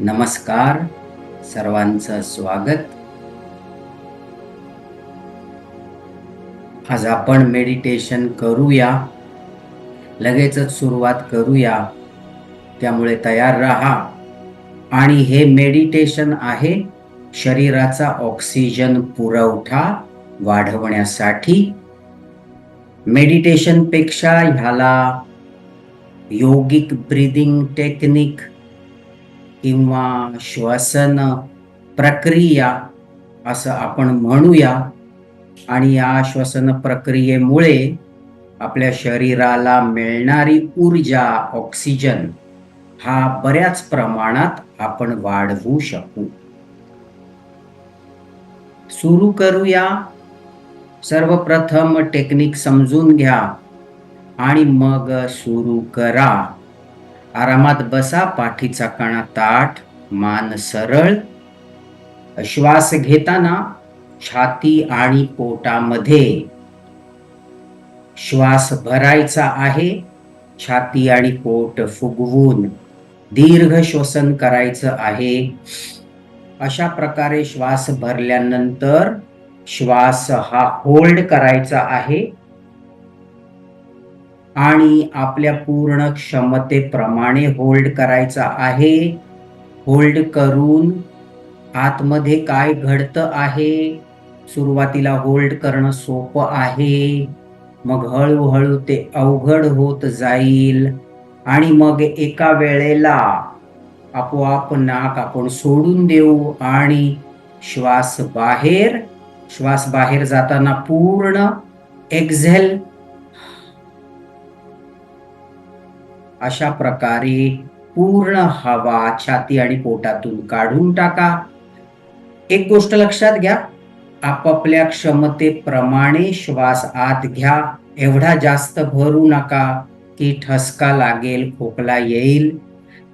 नमस्कार सर्वांचं स्वागत. आज आपण मेडिटेशन करूया. लगेचच सुरुवात करूया. त्यामुळे तयार राहा. आणि हे मेडिटेशन आहे शरीराचा ऑक्सिजन पुरवठा वाढवण्यासाठी. मेडिटेशनपेक्षा ह्याला योगिक ब्रीदिंग टेक्निक किंवा श्वसन प्रक्रिया असं आपण म्हणूया. आणि या श्वसन प्रक्रियेमुळे आपल्या शरीराला मिळणारी ऊर्जा ऑक्सिजन हा बऱ्याच प्रमाणात आपण वाढवू शकू. सुरू करूया. सर्वप्रथम टेक्निक समजून घ्या. आणि मग सुरू करा. आरामात बसा पाठीचा कणा ताठ मान सरळ. श्वास घेताना छाती आणि पोटामध्ये श्वास भरायचा आहे छाती आणि पोट फुगवून दीर्घ श्वसन करायचं आहे. अशा प्रकारे श्वास भरल्यानंतर श्वास हा होल्ड करायचा आहे. आणि आपल्या पूर्ण क्षमतेप्रमाणे होल्ड करायचा आहे. होल्ड करून आतमध्ये काय घडतं आहे? सुरुवातीला होल्ड करणं सोपं आहे. मग हळूहळू ते अवघड होत जाईल. आणि मग एका वेळेला आपोआप नाक आपण सोडून देऊ आणि श्वास बाहेर श्वास बाहेर जाताना पूर्ण एक्झेल अशा प्रकारे पूर्ण हवा छाती आणि पोटातून काढून टाका. एक गोष्ट लक्षात घ्या आपापल्या क्षमतेप्रमाणे श्वास आत घ्या. एवढा जास्त भरू नका की ठसका लागेल खोकला येईल.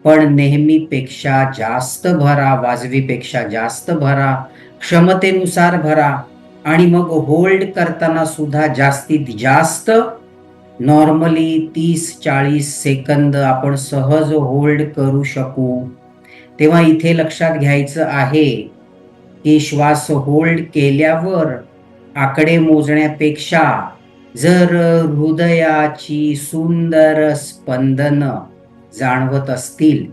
पण नेहमीपेक्षा जास्त भरा वाजवीपेक्षा जास्त भरा क्षमतेनुसार भरा. आणि मग होल्ड करताना सुद्धा जास्तीत जास्त नॉर्मली तीस चाळीस सेकंद आपण सहज होल्ड करू शकू. तेव्हा इथे लक्षात घ्यायचं आहे की श्वास होल्ड केल्यावर आकडे मोजण्यापेक्षा जर हृदयाची सुंदर स्पंदन जाणवत असतील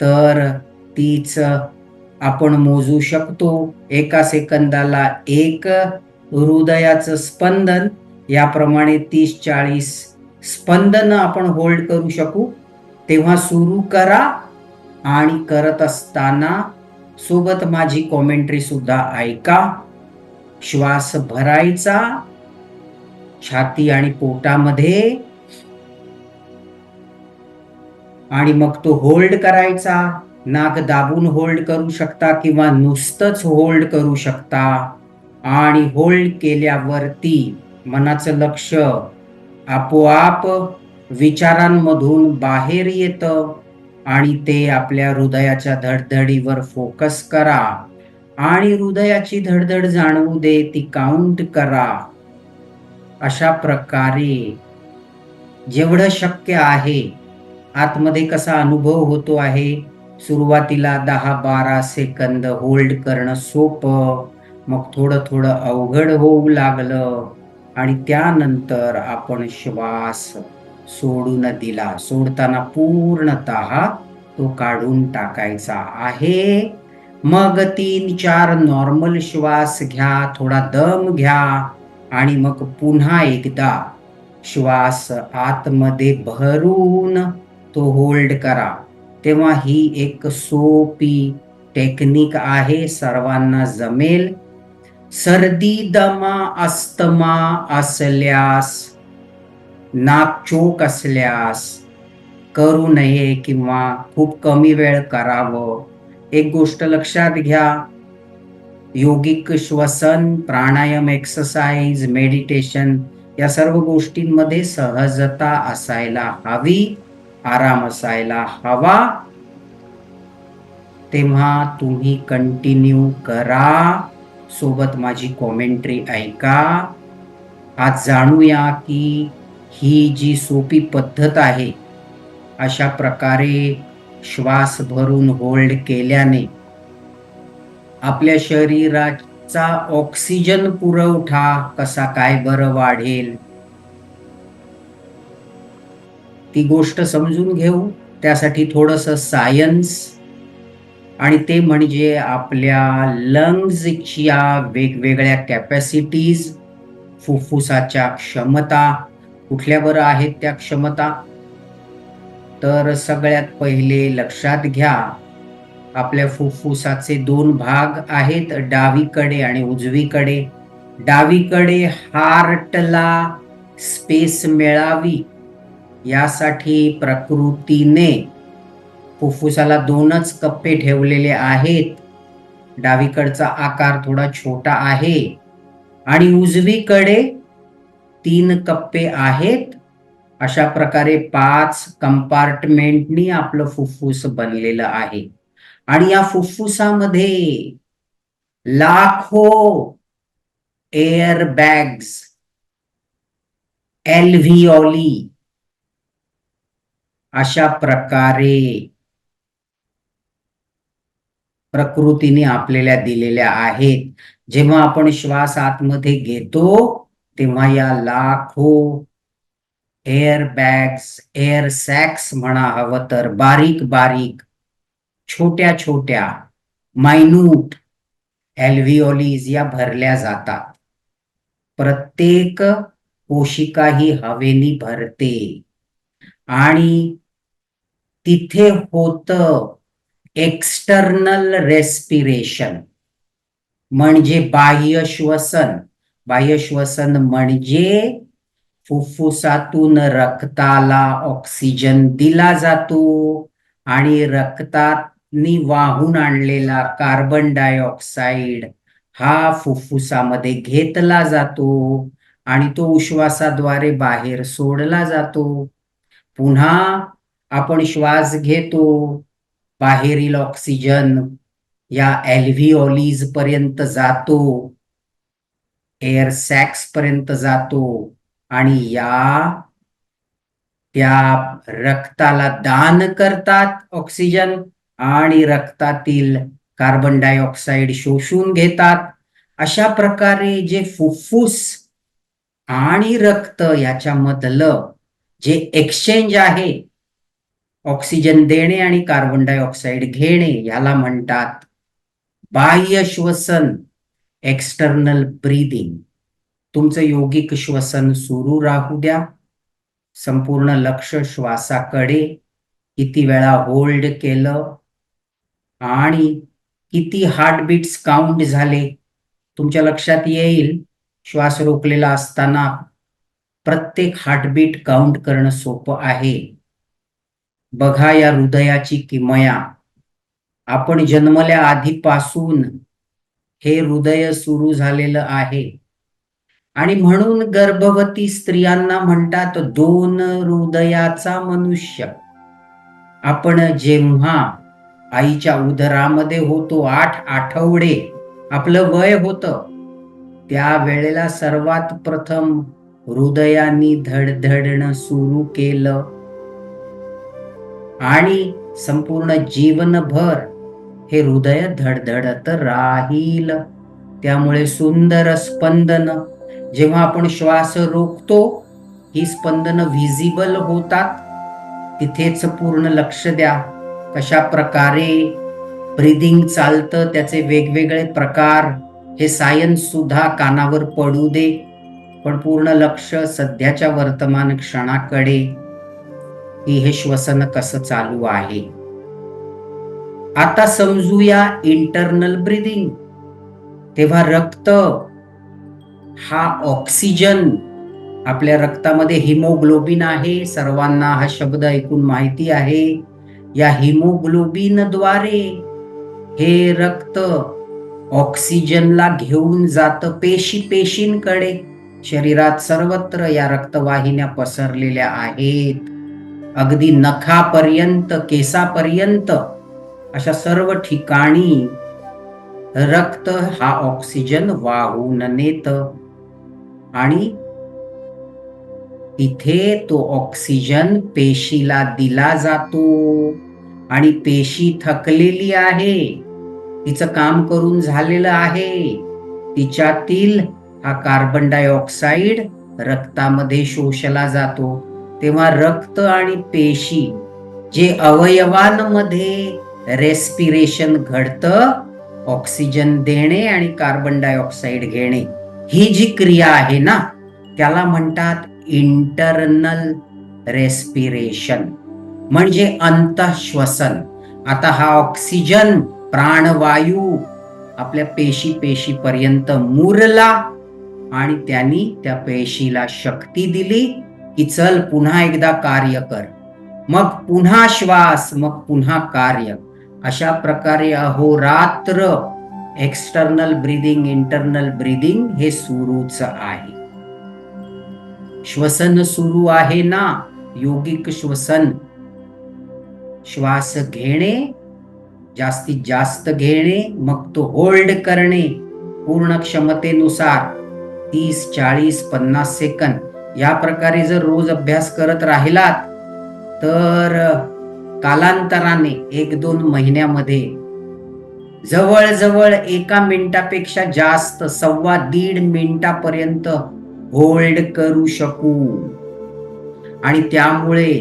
तर तीच आपण मोजू शकतो. एका सेकंदाला एक हृदयाचं स्पंदन याप्रमाणे तीस चाळीस स्पंदन आपण होल्ड करू शकू. तेव्हा सुरू करा आणि करत असताना सोबत माझी कॉमेंट्री सुद्धा ऐका. श्वास भरायचा. छाती आणि पोटामध्ये. आणि मग तो होल्ड करायचा. नाक दाबून होल्ड करू शकता किंवा नुसतंच होल्ड करू शकता. आणि होल्ड केल्यावरती मनाचं लक्ष आपोआप विचारांमधून बाहेर येतं आणि ते आपल्या हृदयाच्या धडधडीवर फोकस करा. आणि हृदयाची धडधड जाणवू दे ती काउंट करा. अशा प्रकारे जेवढं शक्य आहे आतमध्ये कसा अनुभव होतो आहे सुरुवातीला दहा बारा सेकंद होल्ड करणं सोपं मग थोडं थोडं अवघड होऊ लागलं. आणि त्यानंतर आपण श्वास सोडून दिला. सोडताना पूर्णत तो काढून टाकायचा आहे. मग तीन चार नॉर्मल श्वास घ्या थोडा दम घ्या आणि मग पुन्हा एकदा श्वास आतमध्ये भरून तो होल्ड करा. तेव्हा ही एक सोपी टेक्निक आहे सर्वांना जमेल. सर्दी दमा अस्तमा असल्यास नाकचोक असल्यास करू नये किंवा खूप कमी वेळ करावं. एक गोष्ट लक्षात घ्या. योगिक श्वसन प्राणायाम एक्सरसाइज मेडिटेशन या सर्व गोष्टींमध्ये सहजता असायला हवी आराम असायला हवा. तेव्हा तुम्ही कंटिन्यू करा. सोबत माझी कॉमेंट्री ऐका. आज जाणूया की ही जी सोपी पद्धत आहे अशा प्रकारे श्वास भरून होल्ड केल्याने आपल्या शरीराचा ऑक्सिजन पुरवठा कसा काय बरं वाढेल? ती गोष्ट समजून घेऊ. त्यासाठी थोडस सायन्स आणि ते म्हणजे आपल्या लंग्जच्या वेगवेगळ्या कॅपॅसिटीज फुफ्फुसाच्या क्षमता कुठल्या बरं आहेत त्या क्षमता? तर सगळ्यात पहिले लक्षात घ्या आपल्या फुफ्फुसाचे दोन भाग आहेत डावीकडे आणि उजवीकडे. डावीकडे हार्टला स्पेस मिळावी यासाठी प्रकृतीने फुफ्फुसाला दोनच कप्पे ठेवलेले आहेत. डावीकडचा आकार थोडा छोटा आहे. आणि उजवीकडे तीन कप्पे आहेत. अशा प्रकारे पाच कंपार्टमेंटनी आपलं फुफ्फुस बनलेलं आहे. आणि या फुफ्फुसामध्ये लाखो एअर बॅग्स एल्व्हिओली अशा प्रकारे प्रकृतीने आपल्याला दिलेल्या आहेत. जेव्हा आपण श्वास आतमध्ये घेतो तेव्हा या लाखो एअर बॅग्स एअर सॅक्स म्हणा हवं तर बारीक बारीक छोट्या छोट्या मायन्यूट एल्व्हिओलीज या भरल्या जातात. प्रत्येक कोशिका ही हवेनी भरते. आणि तिथे होतं एक्सटर्नल रेस्पिरेशन म्हणजे बाह्य श्वसन. बाह्य श्वसन म्हणजे फुफ्फुसातून रक्ताला ऑक्सिजन दिला जातो आणि रक्तातनी वाहून आणलेला कार्बन डायऑक्साईड हा फुफ्फुसामध्ये घेतला जातो आणि तो उश्वासाद्वारे बाहेर सोडला जातो. पुन्हा आपण श्वास घेतो. बाहेरील ऑक्सिजन या एल्व्हिओलीज पर्यंत जातो. एअर सॅक्स पर्यंत जातो. आणि या त्या रक्ताला दान करतात ऑक्सिजन आणि रक्तातील कार्बन डायऑक्साईड शोषून घेतात. अशा प्रकारे जे फुफ्फुस आणि रक्त याच्यामधलं जे एक्सचेंज आहे ऑक्सिजन देणे आणि कार्बन डायऑक्साईड घेणे याला म्हणतात बाह्य श्वसन एक्सटर्नल ब्रीदिंग तुमचं योगिक श्वसन सुरू राहू द्या. संपूर्ण लक्ष श्वासाकडे. किती वेळा होल्ड केलं? आणि किती हार्टबीट्स काउंट झाले? तुमच्या लक्षात येईल श्वास रोखलेला असताना प्रत्येक हार्टबीट काउंट करणं सोपं आहे. बघा या हृदयाची किमया. आपण जन्मल्या आधीपासून हे हृदय सुरू झालेलं आहे. आणि म्हणून गर्भवती स्त्रियांना म्हणतात दोन हृदयाचा मनुष्य. आपण जेव्हा आईच्या उदरामध्ये होतो आठ आठवडे आपलं वय होत त्या वेळेला सर्वात प्रथम हृदयानी धडधडणं सुरू केलं. आणि संपूर्ण जीवनभर हे हृदय धडधडत राहील. त्यामुळे सुंदर स्पंदन जेव्हा आपण श्वास रोखतो ही स्पंदन व्हिजिबल होतात. तिथेच पूर्ण लक्ष द्या. कशा प्रकारे ब्रिदिंग चालतं त्याचे वेगवेगळे प्रकार हे सायन्स सुद्धा कानावर पडू दे. पण पूर्ण लक्ष सध्याच्या वर्तमान क्षणाकडे. की हे श्वसन कसं चालू आहे? आता समजूया इंटरनल ब्रिदिंग तेव्हा रक्त हा ऑक्सिजन आपल्या रक्तामध्ये हिमोग्लोबिन आहे. सर्वांना हा शब्द ऐकून माहिती आहे. या हिमोग्लोबिनद्वारे हे रक्त ऑक्सिजनला घेऊन जात पेशी पेशींकडे शरीरात सर्वत्र या रक्तवाहिन्या पसरलेल्या आहेत. अगदी नखापर्यंत केसापर्यंत अशा सर्व ठिकाणी रक्त हा ऑक्सिजन वाहून नेत. आणि तिथे तो ऑक्सिजन पेशीला दिला जातो. आणि पेशी थकलेली आहे. तिचं काम करून झालेलं आहे. तिच्यातील हा कार्बन डायऑक्साईड रक्तामध्ये शोषला जातो. तेव्हा रक्त आणि पेशी जे अवयवांमध्ये रेस्पिरेशन घडतं ऑक्सिजन देणे आणि कार्बन डायऑक्साईड घेणे. ही जी क्रिया आहे ना त्याला म्हणतात इंटरनल रेस्पिरेशन म्हणजे अंतश्वसन. आता हा ऑक्सिजन प्राणवायू आपल्या पेशी पेशीपर्यंत मुरला आणि त्यांनी त्या पेशीला शक्ती दिली. की चल पुन्हा एकदा कार्य कर. मग पुन्हा श्वास मग पुन्हा कार्य. अशा प्रकारे अहोरात्र एक्सटर्नल ब्रीदिंग इंटरनल ब्रीदिंग हे सुरूच आहे. श्वसन सुरू आहे ना? योगिक श्वसन. श्वास घेणे जास्तीत जास्त घेणे मग तो होल्ड करणे. पूर्ण क्षमतेनुसार तीस चाळीस पन्नास सेकंद या प्रकारे जर रोज अभ्यास करत राहिलात तर कालांतराने एक दोन महिन्यामध्ये जवळजवळ एका मिनिटापेक्षा जास्त सव्वा दीड मिनिटापर्यंत होल्ड करू शकू. आणि त्यामुळे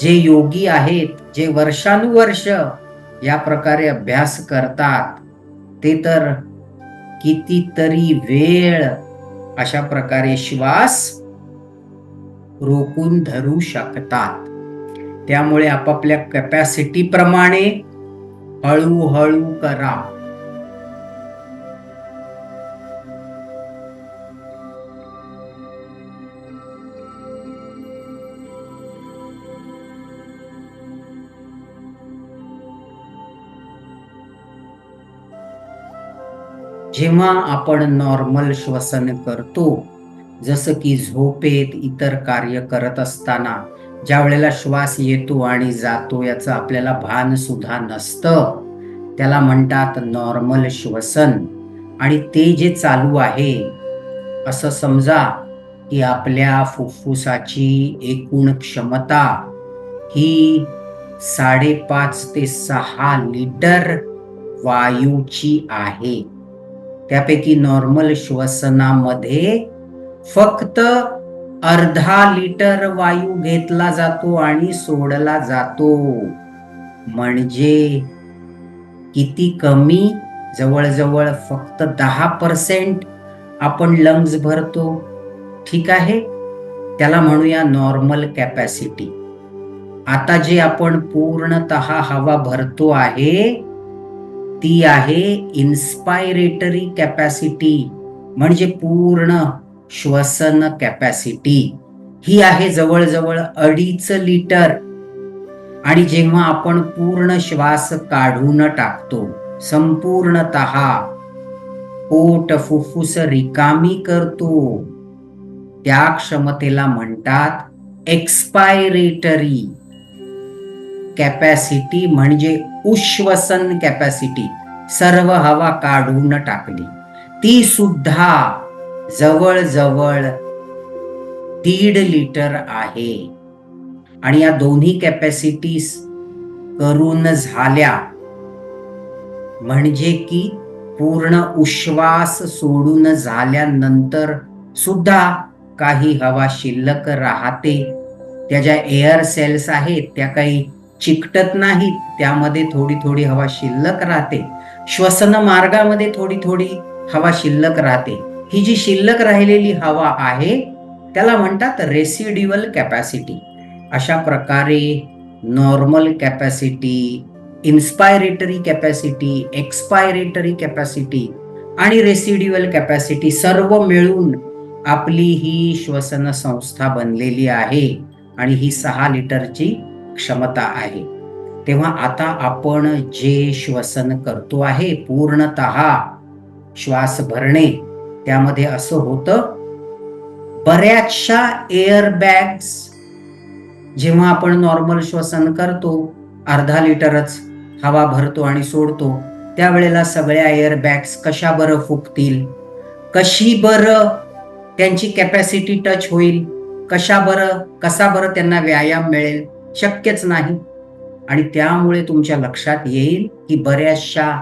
जे योगी आहेत जे वर्षानुवर्ष या प्रकारे अभ्यास करतात ते तर कितीतरी वेळ अशा प्रकारे श्वास रोखून धरू शकतात. त्यामुळे आपापल्या कॅपॅसिटी प्रमाणे हळूहळू करा. जेव्हा आपण नॉर्मल श्वसन करतो जसं की झोपेत इतर कार्य करत असताना ज्या वेळेला श्वास येतो आणि जातो याचं आपल्याला भान सुद्धा नसतं. त्याला म्हणतात नॉर्मल श्वसन. आणि ते जे चालू आहे असं समजा की आपल्या फुफ्फुसाची एकूण क्षमता ही साडेपाच ते सहा लिटर वायूची आहे. त्यापैकी नॉर्मल श्वसनामध्ये फक्त अर्धा लिटर वायू घेतला जातो आणि सोडला जातो. म्हणजे किती कमी? जवळजवळ फक्त दहा पर्सेंट आपण लंग्स भरतो. ठीक आहे? त्याला म्हणूया नॉर्मल कॅपॅसिटी आता जे आपण पूर्णतः हवा भरतो आहे ती आहे इन्स्पायरेटरी कॅपॅसिटी म्हणजे पूर्ण श्वसन कॅपॅसिटी ही आहे जवळजवळ अडीच लिटर. आणि जेव्हा आपण पूर्ण श्वास काढून टाकतो संपूर्णत पोट फुफ्फुस रिकामी करतो. त्या क्षमतेला म्हणतात एक्सपायरेटरी कॅपॅसिटी म्हणजे उश्वसन कॅपॅसिटी सर्व हवा काढून टाकली. ती सुद्धा जवळजवळ दीड लिटर आहे. आणि या दोन्ही कॅपॅसिटीज करून झाल्या. म्हणजे की पूर्ण उश्वास सोडून झाल्यानंतर सुद्धा काही हवा शिल्लक राहते. त्या ज्या एअर सेल्स आहेत त्या काही चिकटत नाहीत. त्यामध्ये थोडी थोडी हवा शिल्लक राहते. श्वसन मार्गामध्ये थोडी थोडी हवा शिल्लक राहते. ही जी शिल्लक राहिलेली हवा आहे त्याला म्हणतात रेसिड्युअल कॅपॅसिटी अशा प्रकारे normal capacity inspiratory capacity expiratory capacity आणि रेसिड्युअल कॅपॅसिटी सर्व मिळून आपली ही श्वसन संस्था बनलेली आहे आणि ही सहा लिटरची क्षमता आहे. तेव्हा आता आपण जे श्वसन करतो आहे पूर्णत श्वास भरणे त्यामध्ये असं होतं बऱ्याचशा एअरबॅग्स जेव्हा आपण नॉर्मल श्वसन करतो अर्धा लिटरच हवा भरतो आणि सोडतो त्यावेळेला सगळ्या एअरबॅग्स कशा बरं फुकतील कशी बरं त्यांची कॅपॅसिटी टच होईल कशा बरं कसा बरं त्यांना व्यायाम मिळेल शक्यच नाही. आणि त्यामुळे तुमच्या लक्षात येईल की बऱ्याचशा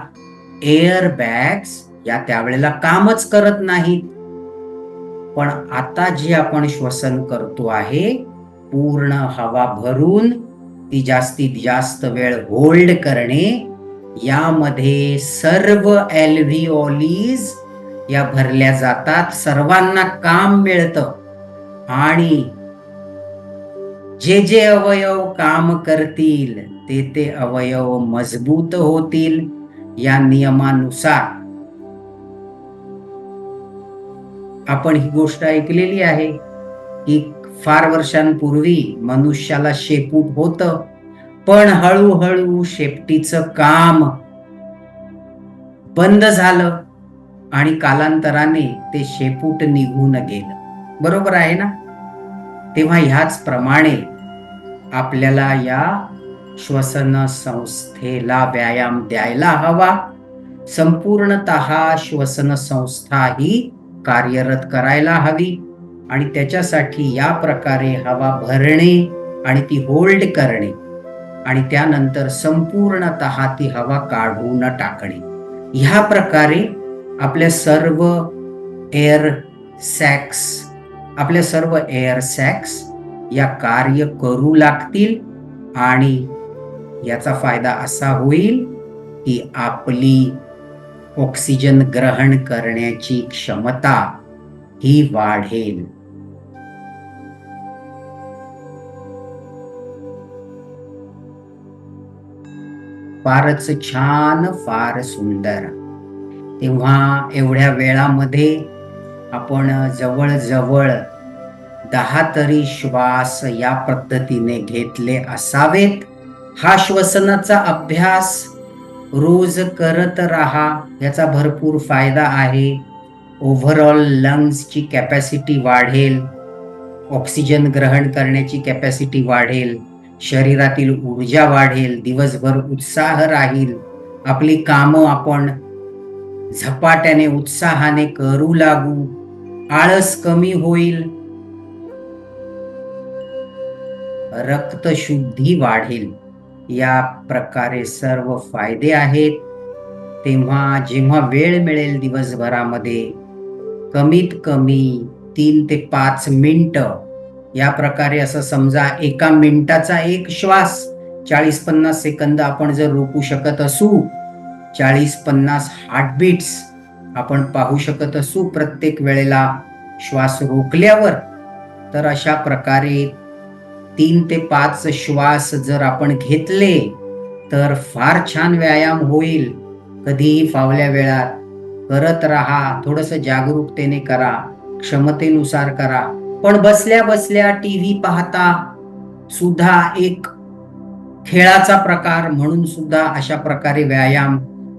एअरबॅग्स या त्यावेळेला कामच करत नाहीत पण आता जे आपण श्वसन करतो आहे पूर्ण हवा भरून ती जास्तीत जास्त वेळ होल्ड करणे यामध्ये सर्व एल्व्हिओलीज या भरल्या जातात सर्वांना काम मिळतं. आणि जे जे अवयव काम करतील ते ते अवयव मजबूत होतील. या नियमानुसार आपण ही गोष्ट ऐकलेली आहे की फार वर्षांपूर्वी मनुष्याला शेपूट होत पण हळूहळू शेपटीचं काम बंद झालं आणि कालांतराने ते शेपूट निघून गेलं. बरोबर आहे ना? तेव्हा ह्याच प्रमाणे आपल्याला या श्वसन संस्थेला व्यायाम द्यायला हवा. संपूर्णत श्वसन संस्था ही कार्यरत करायला हवी आणि त्याच्यासाठी या प्रकारे हवा भरणे आणि ती होल्ड करणे आणि त्यानंतर संपूर्णत ती हवा काढून टाकणे. ह्या प्रकारे आपल्या सर्व एअर सॅक्स आपल्या सर्व एअर सॅक्स या कार्य करू लागतील आणि याचा फायदा असा होईल की आपली ऑक्सिजन ग्रहण करण्याची क्षमता ही वाढेल. फारच छान फार सुंदर. तेव्हा एवढ्या वेळामध्ये आपण जवळजवळ दहा तरी श्वास या पद्धतीने घेतले असावेत. हा श्वसनाचा अभ्यास रोज करत राहा याचा भरपूर फायदा आहे. ओव्हरऑल लंग्सची कॅपॅसिटी वाढेल. ऑक्सिजन ग्रहण करण्याची कॅपॅसिटी वाढेल. शरीरातील ऊर्जा वाढेल. दिवसभर उत्साह राहील. आपली कामं आपण झपाट्याने उत्साहाने करू लागू. आळस कमी होईल. रक्तशुद्धी वाढेल. या प्रकारे सर्व फायदे आहेत. तेव्हा जेव्हा वेळ मिळेल दिवसभरामध्ये कमीत कमी तीन ते पाच मिनटं. या प्रकारे असं समजा एका मिनिटाचा एक श्वास चाळीस पन्नास सेकंद आपण जर रोखू शकत असू चाळीस पन्नास हार्टबीट्स आपण पाहू शकत असू प्रत्येक वेळेला श्वास रोखल्यावर तर अशा प्रकारे तीन ते पाच श्वास जर आपण घेतले तर फार छान व्यायाम होईल. कधीही फावल्या वेळात करत राहा थोडस जागरूकतेने करा क्षमतेनुसार करा. पण बसल्या बसल्या टी व्ही पाहता सुद्धा एक खेळाचा प्रकार म्हणून सुद्धा अशा प्रकारे व्यायाम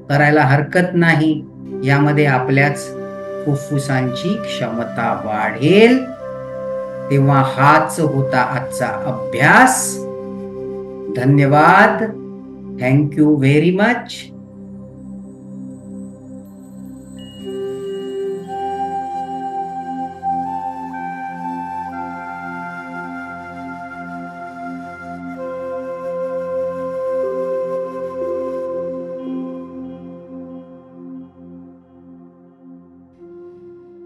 करायला हरकत नाही. यामध्ये आपल्याच फुफ्फुसांची क्षमता वाढेल. तेव्हा हाच होता आजचा अभ्यास. धन्यवाद. Thank you very much